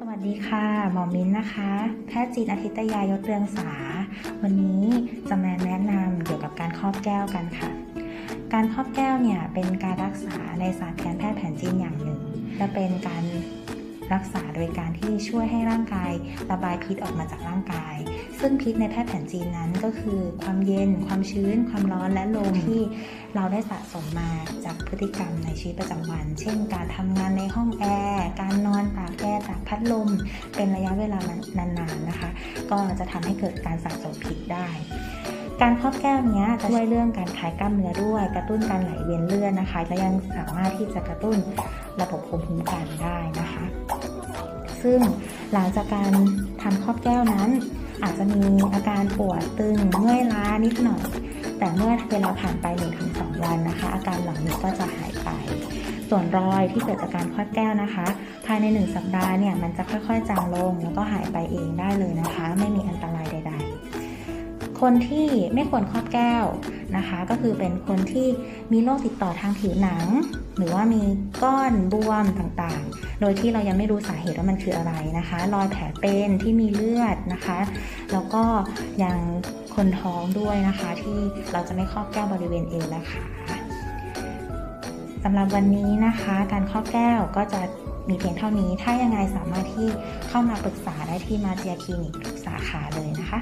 สวัสดีค่ะ หมอมิ้นนะคะ แพทย์จีนอาทิตยายศเรืองสา วันนี้จะมาแนะนำเกี่ยวกับการครอบแก้วกันค่ะ การครอบแก้วเนี่ยเป็นการรักษาในศาสตร์การแพทย์แผนจีนอย่างหนึ่งและเป็นการรักษาโดยการที่ช่วยให้ร่างกายระบายพิษออกมาจากร่างกาย ซึ่งพิษในแพทย์แผนจีนนั้นก็คือ ความเย็น ความชื้น ความร้อนและลมที่เราได้สะสมมาจากพฤติกรรมในชีวิตประจำวัน เช่น การทำงานในห้องแอร์ พัดลม เป็นระยะเวลานานๆนะคะ ก็จะทำให้เกิดการสะสมพิษได้ การครอบแก้วนี้จะช่วยเรื่องการคลายกล้ามเนื้อด้วย กระตุ้นการไหลเวียนเลือดนะคะและยังสามารถที่จะกระตุ้นระบบภูมิคุ้มกันได้นะคะ ซึ่งหลังจากการทำครอบแก้วนั้น อาจจะมีอาการปวดตึงเมื่อยล้านิดหน่อย แต่เมื่อเวลาผ่านไป 1-2 วันนะคะ อาการเหล่านี้ก็จะหายไป ส่วนรอยที่เกิดจากการคลอดแก้วนะคะ ภายใน 1 สัปดาห์เนี่ยมันจะค่อยๆจางลงแล้วก็หายไปเองได้เลยนะคะ ไม่มีอันตรายใด ๆ คนที่ไม่ควรครอบแก้วนะคะ ก็คือเป็นคนที่มีโรคติดต่อทางผิวหนัง หรือว่ามีก้อนบวมต่างๆ โดยที่เรายังไม่รู้สาเหตุว่ามันคืออะไรนะคะ รอยแผลเป็นที่มีเลือดนะคะ แล้วก็ยังคนท้องด้วยนะคะ ที่เราจะไม่ครอบแก้วบริเวณเอวและขาสำหรับวันนี้นะคะ การครอบแก้วก็จะมีเพียงเท่านี้ ถ้ายังไงสามารถที่เข้ามาปรึกษาได้ที่มาเจียคลินิกทุกสาขาเลยนะคะ